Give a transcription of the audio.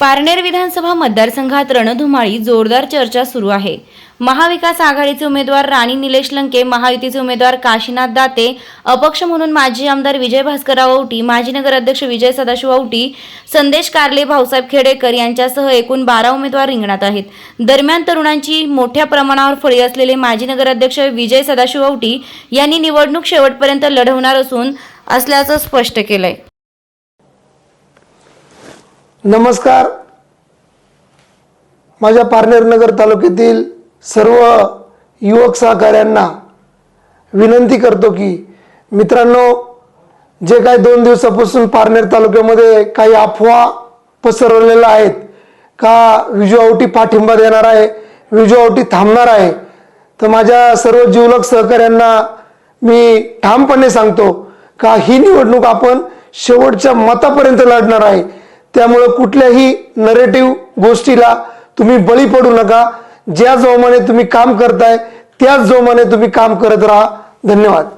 पारनेर विधानसभा मतदारसंघात रणधुमाळी जोरदार चर्चा सुरू आहे. महाविकास आघाडीचे उमेदवार राणी निलेश लंके महायुतीचे उमेदवार काशीनाथ दाते अपक्ष म्हणून माजी आमदार विजय भास्करराव औटी माजी नगराध्यक्ष विजय सदाशिव औटी संदेश कारले भाऊसाहेब खेडेकर यांच्यासह एकूण बारा उमेदवार रिंगणात आहेत. दरम्यान तरुणांची मोठ्या प्रमाणावर फळी असलेले माजी नगराध्यक्ष विजय सदाशिव औटी यांनी निवडणूक शेवटपर्यंत लढवणार असून असल्याचं स्पष्ट केलंय. नमस्कार. माझ्या पारनेर नगर तालुक्यातील सर्व युवक सहकाऱ्यांना विनंती करतो की मित्रांनो जे काही दोन दिवसापासून पारनेर तालुक्यामध्ये काही अफवा पसरवलेल्या आहेत का विजुआवटी पाठिंबा देणार आहे विजुआवटी थांबणार आहे तर माझ्या सर्व जिवलक सहकाऱ्यांना मी ठामपणे सांगतो का ही निवडणूक आपण शेवटच्या मतापर्यंत लढणार आहे त्यामुळं कुठल्याही नरेटिव्ह गोष्टीला तुम्ही बळी पडू नका. ज्या जोमाने तुम्ही काम करताय त्याच जोमाने तुम्ही काम करत राहा. धन्यवाद.